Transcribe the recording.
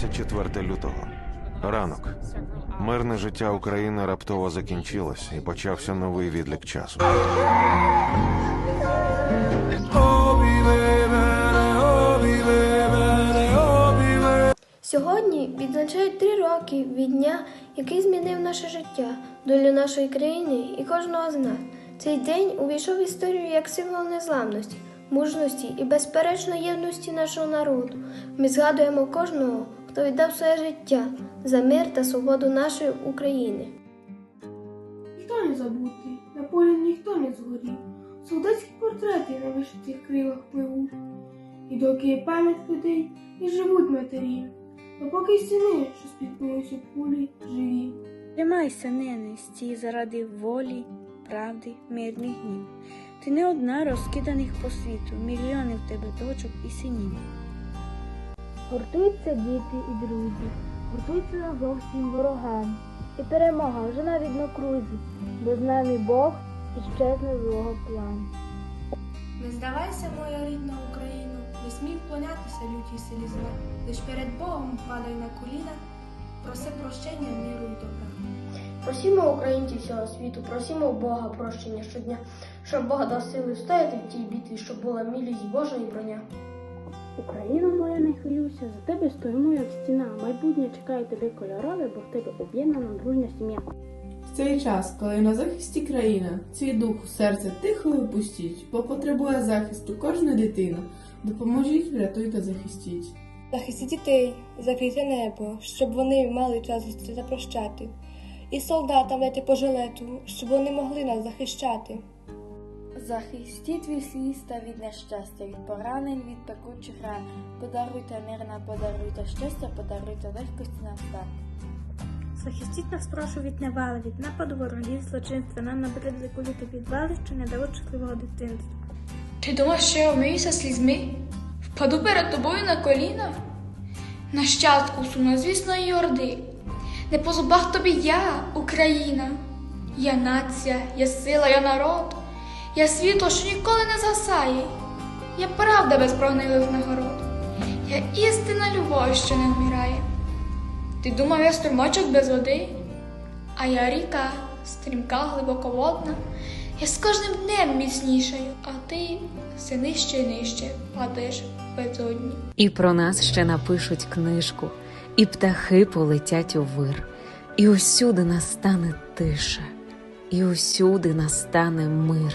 24 лютого. Ранок. Мирне життя України раптово закінчилось і почався новий відлік часу. Сьогодні відзначають три роки від дня, який змінив наше життя, долю нашої країни і кожного з нас. Цей день увійшов в історію як символ незламності, мужності і безперечної єдності нашого народу. Ми згадуємо кожного, хто віддав своє життя за мир та свободу нашої України. Ніхто не забутий, на полі ніхто не згорів. Солдатські портрети на вишитих крилах пливуть. І доки є пам'ять людей, і живуть матері, допоки й сини, що спіткнулися в кулі, живі. Тримайся, нене, стій заради волі, правди, мирних днів. Ти не одна розкиданих по світу, мільйони в тебе дочок і синів. Гуртуються діти і друзі, гуртуються на зло ворогам. І перемога вже навіть на віднокрузі, бо з нами Бог і щезне злого плану. Не здавайся, моя рідна Україно, не смій вклонятися лютій силі зла. Лиш перед Богом падай на коліна, проси прощення, миру й добра. Просімо українців всього світу, просімо Бога прощення щодня, щоб Бог дав сили стояти в тій битві, щоб була милість Божа і броня. Україна моя, не хвилюйся, за тебе стоїмо, як стіна. Майбутнє чекає тебе кольорове, бо в тебе об'єднана дружня сім'я. В цей час, коли на захисті країна, свій дух у серце тихо випустіть, бо потребує захисту кожна дитина. Допоможіть, врятуйте, захистіть. Захистіть дітей, закрийте небо, щоб вони мали час запрощати. І солдатам дайте по жилету, щоб вони могли нас захищати. Захистіть від сліз від нещастя, від поранень, від пекучих ран. Подаруйте мир нам, подаруйте щастя, подаруйте легкості нам стан. Захистіть нас, прошу, від невали, від нападу ворогів, злочинства, нам набридли кулі та підвали, що не дають щасливого дитинства. Ти думаєш, що я вмиюся слізьми? Впаду перед тобою на коліна? Нащадку сумнозвісної орди. Не по зубах тобі я, Україна. Я нація, я сила, я народ. Я світло, що ніколи не згасає. Я правда без прогнилих нагород. Я істина любов, що не вмирає. Ти думав, я струмочок без води? А я ріка, стрімка, глибоководна. Я з кожним днем міцнішаю, а ти все нижче і нижче падаєш в безодні. І про нас ще напишуть книжку, і птахи полетять у вир, і усюди настане тиша, і усюди настане мир.